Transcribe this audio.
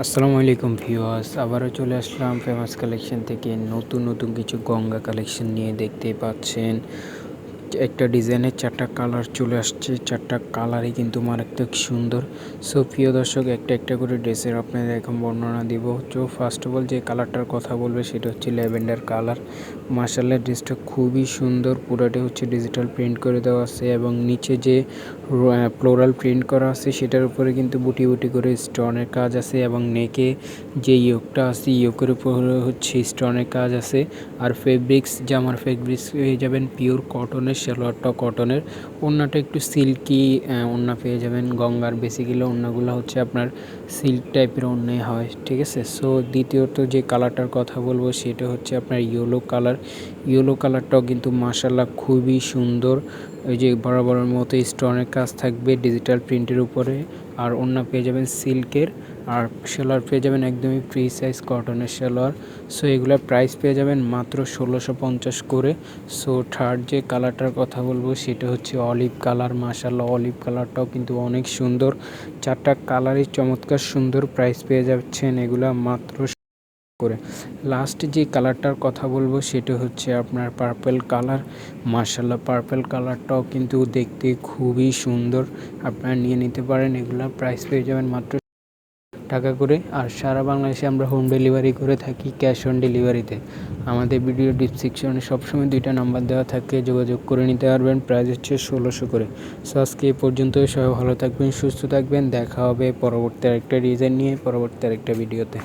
আসসালামু আলাইকুম ভিউয়ার্স, আবারও চলে আসলাম ফেমাস কালেকশন থেকে। নতুন নতুন কিছু গঙ্গা কালেকশন নিয়ে দেখতে পাচ্ছেন। একটা ডিজাইনের চারটা কালার চলে আসছে। চারটা কালারই কিন্তু মারাত্মক সুন্দর। সো প্রিয় দর্শক, একটা একটা করে ড্রেসের আপনাদের এখন বর্ণনা দিব। তো ফার্স্ট অফ অল যে কালারটার কথা বলবে, সেটা হচ্ছে ল্যাভেন্ডার কালার মার্শালের ড্রেসটা খুবই সুন্দর। পুরোটা হচ্ছে ডিজিটাল প্রিন্ট করে দেওয়া আছে এবং নিচে যে ফ্লোরাল প্রিন্ট করা আছে, সেটার উপরে কিন্তু বুটি বুটি করে স্টোনের কাজ আছে এবং নেকে যে ইয়োকটা আছে ইয়োকের উপরে হচ্ছে স্টোনের কাজ আছে। আর ফেব্রিক্স জামার ফেব্রিক্স হয়ে যাবেন পিওর কটনের সেলোয়ারটা কটনের ওড়নাটা একটু সিল্কি ওড়না পেয়ে যাবেন। গঙ্গার বেসিক্যালি ওড়নাগুলো হচ্ছে আপনার সিল্ক টাইপের ওড়নাই হয়, ঠিক আছে? সো দ্বিতীয়ত যে কালারটার কথা বলব সেটা হচ্ছে আপনার ইয়েলো কালার ইয়েলো কালারটাও কিন্তু মাসাল্লাহ খুবই সুন্দর। ওই যে বরাবরের মতো স্টোনের কাজ থাকবে ডিজিটাল প্রিন্টের উপরে। আর অন্য পেয়ে যাবেন সিল্কের আর সেলোয়ার পেয়ে যাবেন একদমই ফ্রি সাইজ কটনের সেলোয়ার সো এগুলোর প্রাইস পেয়ে যাবেন মাত্র ষোলোশো পঞ্চাশ করে। সো থার্ড যে কালারটার কথা বলব, সেটা হচ্ছে অলিভ কালার মাসাল্লাহ অলিভ কালারটাও কিন্তু অনেক সুন্দর। চারটা কালারই চমৎকার সুন্দর প্রাইস পেয়ে যাচ্ছেন এগুলা মাত্র করে। লাস্ট যে কালারটার কথা বলব, সেটা হচ্ছে আপনার পার্পেল কালার মার্শাল্লাহ পার্পেল কালারটাও কিন্তু দেখতে খুবই সুন্দর। আপনারা নিয়ে নিতে পারেন এগুলো প্রাইস পেয়ে যাবেন মাত্র টাকা করে আর সারা বাংলাদেশে আমরা হোম ডেলিভারি করে থাকি ক্যাশ অন ডেলিভারিতে আমাদের ভিডিও ডিসক্রিপশনে সবসময় দুইটা নাম্বার দেওয়া থাকে, যোগাযোগ করে নিতে পারবেন। প্রাইস হচ্ছে ষোলোশো করে। সো আজকে এ পর্যন্ত, সবাই ভালো থাকবেন, সুস্থ থাকবেন। দেখা হবে পরবর্তী আরেকটা ডিজাইন নিয়ে, পরবর্তী আরেকটা ভিডিওতে